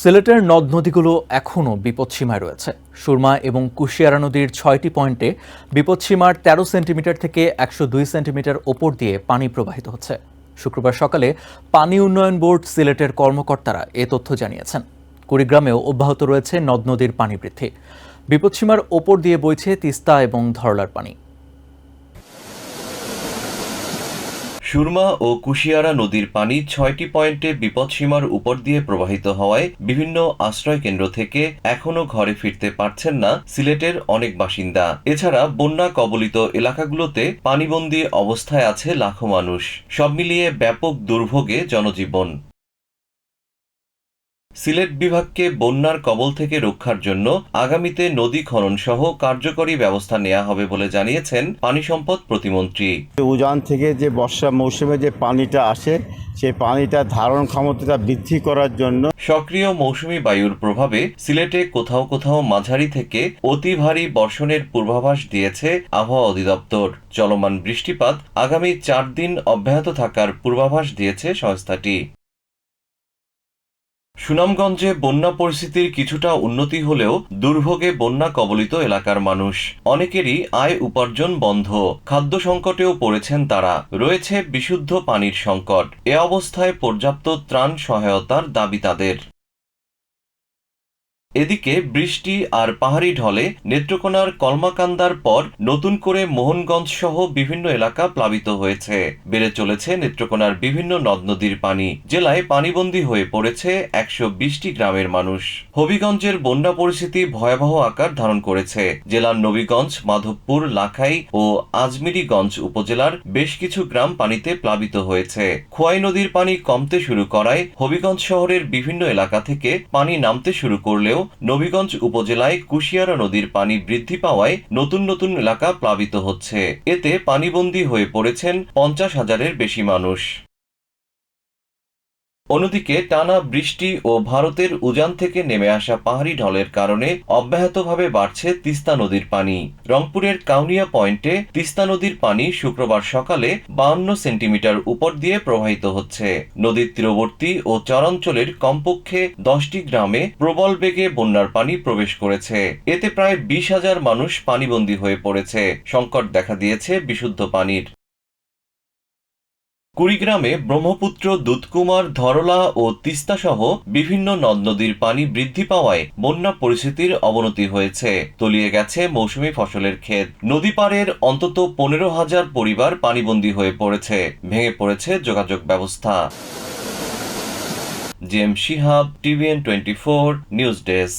সিলেটের নদ নদীগুলো এখনও বিপদসীমায় রয়েছে। সুরমা এবং কুশিয়ারা নদীর ছয়টি পয়েন্টে বিপদসীমার তেরো সেন্টিমিটার থেকে একশো দুই সেন্টিমিটার ওপর দিয়ে পানি প্রবাহিত হচ্ছে। শুক্রবার সকালে পানি উন্নয়ন বোর্ড সিলেটের কর্মকর্তারা এ তথ্য জানিয়েছেন। কুড়িগ্রামেও অব্যাহত রয়েছে নদ নদীর পানি বৃদ্ধি। বিপদসীমার ওপর দিয়ে বইছে তিস্তা এবং ধরলার পানি। সুরমা ও কুশিয়ারা নদীর পানি ছয়টি পয়েন্টে বিপদসীমার উপর দিয়ে প্রবাহিত হওয়ায় বিভিন্ন আশ্রয় কেন্দ্র থেকে এখনও ঘরে ফিরতে পারছেন না সিলেটের অনেক বাসিন্দা। এছাড়া বন্যা কবলিত এলাকাগুলোতে পানিবন্দী অবস্থায় আছে লাখো মানুষ। সব মিলিয়ে ব্যাপক দুর্ভোগে জনজীবন। সিলেট বিভাগকে বন্যার কবল থেকে রক্ষার জন্য আগামীতে নদী খনন সহ কার্যকরী ব্যবস্থা নেওয়া হবে বলে জানিয়েছেন পানি সম্পদ প্রতিমন্ত্রী। উজান থেকে যে বর্ষা মৌসুমে যে পানিটা আসে সেই পানিটা ধারণ ক্ষমতাটা বৃদ্ধি করার জন্য সক্রিয় মৌসুমী বায়ুর প্রভাবে সিলেটে কোথাও কোথাও মাঝারি থেকে অতি ভারী বর্ষণের পূর্বাভাস দিয়েছে আবহাওয়া অধিদপ্তর। চলমান বৃষ্টিপাত আগামী চার দিন অব্যাহত থাকার পূর্বাভাস দিয়েছে সংস্থাটি। সুনামগঞ্জে বন্যা পরিস্থিতির কিছুটা উন্নতি হলেও দুর্ভোগে বন্যা কবলিত এলাকার মানুষ। অনেকেরই আয় উপার্জন বন্ধ। খাদ্য সংকটেও পড়েছেন তারা। রয়েছে বিশুদ্ধ পানির সংকট। এ অবস্থায় পর্যাপ্ত ত্রাণ সহায়তার দাবি তাদের। এদিকে বৃষ্টি আর পাহাড়ি ঢলে নেত্রকোনার কলমাকান্দার পর নতুন করে মোহনগঞ্জ সহ বিভিন্ন এলাকা প্লাবিত হয়েছে। বেড়ে চলেছে নেত্রকোনার বিভিন্ন নদ নদীর পানি। জেলায় পানিবন্দী হয়ে পড়েছে একশো বিশটি গ্রামের মানুষ। হবিগঞ্জের বন্যা পরিস্থিতি ভয়াবহ আকার ধারণ করেছে। জেলার নবীগঞ্জ, মাধবপুর, লাখাই ও আজমিরিগঞ্জ উপজেলার বেশ কিছু গ্রাম পানিতে প্লাবিত হয়েছে। খোয়াই নদীর পানি কমতে শুরু করায় হবিগঞ্জ শহরের বিভিন্ন এলাকা থেকে পানি নামতে শুরু করলেও নবীগঞ্জ উপজেলায় কুশিয়ারা নদীর পানি বৃদ্ধি পাওয়ায় নতুন নতুন এলাকা প্লাবিত হচ্ছে। এতে পানিবন্দী হয়ে পড়েছেন পঞ্চাশ হাজারের বেশি মানুষ। অন্যদিকে টানা বৃষ্টি ও ভারতের উজান থেকে নেমে আসা পাহাড়ি ঢলের কারণে অব্যাহতভাবে বাড়ছে তিস্তা নদীর পানি। রংপুরের কাউনিয়া পয়েন্টে তিস্তা নদীর পানি শুক্রবার সকালে বাউন্ন সেন্টিমিটার উপর দিয়ে প্রবাহিত হচ্ছে। নদীর তীরবর্তী ও চরাঞ্চলের কমপক্ষে দশটি গ্রামে প্রবল বেগে বন্যার পানি প্রবেশ করেছে। এতে প্রায় বিশ হাজার মানুষ পানিবন্দী হয়ে পড়েছে। সংকট দেখা দিয়েছে বিশুদ্ধ পানির। কুড়িগ্রামে ব্রহ্মপুত্র, দুধকুমার, ধরলা ও তিস্তা সহ বিভিন্ন নদ নদীর পানি বৃদ্ধি পাওয়ায় বন্যা পরিস্থিতির অবনতি হয়েছে। তলিয়ে গেছে মৌসুমী ফসলের ক্ষেত। নদী পাড়ের অন্তত পনেরো হাজার পরিবার পানিবন্দী হয়ে পড়েছে। ভেঙে পড়েছে যোগাযোগ ব্যবস্থা। Jem Shihab, TVN twenty four, news desk.